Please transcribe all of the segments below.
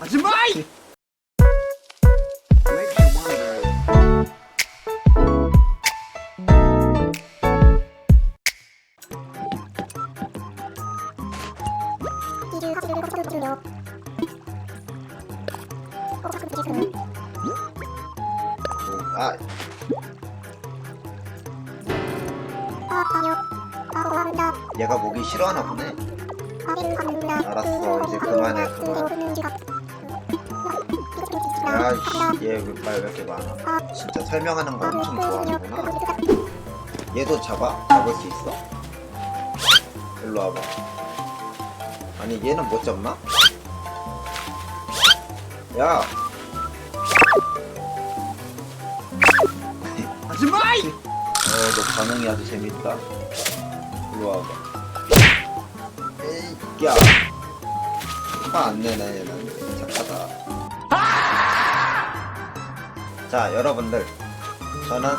하지마! 아. 얘가 목이 싫어하나 보네 알았어 이제 그만해 그만 야씨 얘말 왜 이렇게 많아 진짜 설명하는 거 엄청 좋아하는구나 얘도 잡아? 잡을 수 있어? 일로 와봐 아니 얘는 못 잡나? 야 하지마! 어, 너 반응이 아주 재밌다. 일로 와봐. 에이, 야. 화안 내네, 얘는. 착하다. 자, 여러분들. 저는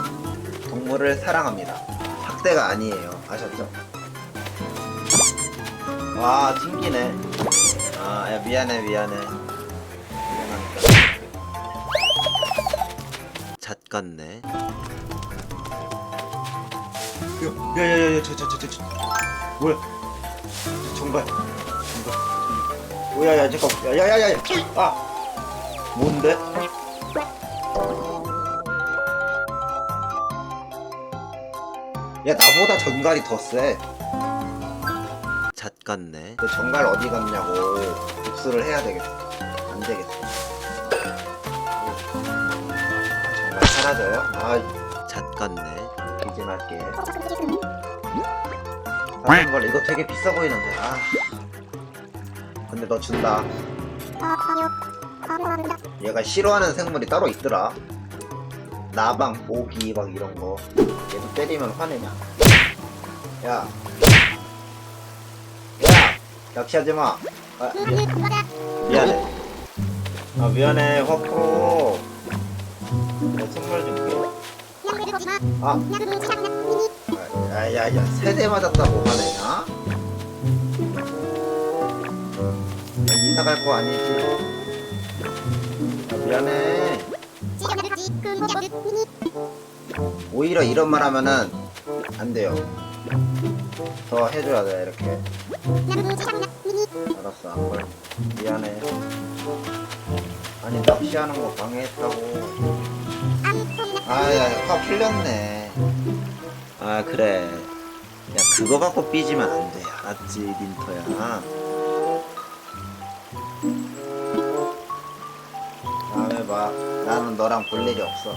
동물을 사랑합니다. 학대가 아니에요. 아셨죠? 와, 튕기네. 아, 야, 미안해, 미안해. 미안하니까. 잣 같네. 야 야 야 야 저 저 저저 뭐야 정발. 정발. 오야야 잠깐. 야야야야. 아. 뭔데? 야 나보다 전갈이 더 세. 잣 같네. 그 전갈 어디 갔냐고 복수를 해야 되겠어. 안 되겠어. 정말 사라져요? 아 잣 같네. 기진할게 다른 걸. 이거 되게 비싸 보이는데. 아. 근데 너 준다. 얘가 싫어하는 생물이 따로 있더라. 나방 모기 막 이런 거. 얘도 때리면 화내냐. 야. 야! 낚시하지 마. 아, 미, 미안해. 아 미안해 화프로 내 선물 줄게. 아 야야야 세대 맞았다고 화내냐? 야, 이사 갈 거 아니지? 야, 미안해. 오히려 이런 말 하면은 안 돼요. 더 해줘야 돼 이렇게. 알았어 안 그래. 미안해. 아니 낚시하는 거 방해했다고. 아야 화 풀렸네. 아 그래. 야 그거 갖고 삐지면 안 돼. 알았지 린터야. 다음에 봐. 나는 너랑 볼 일이 없어.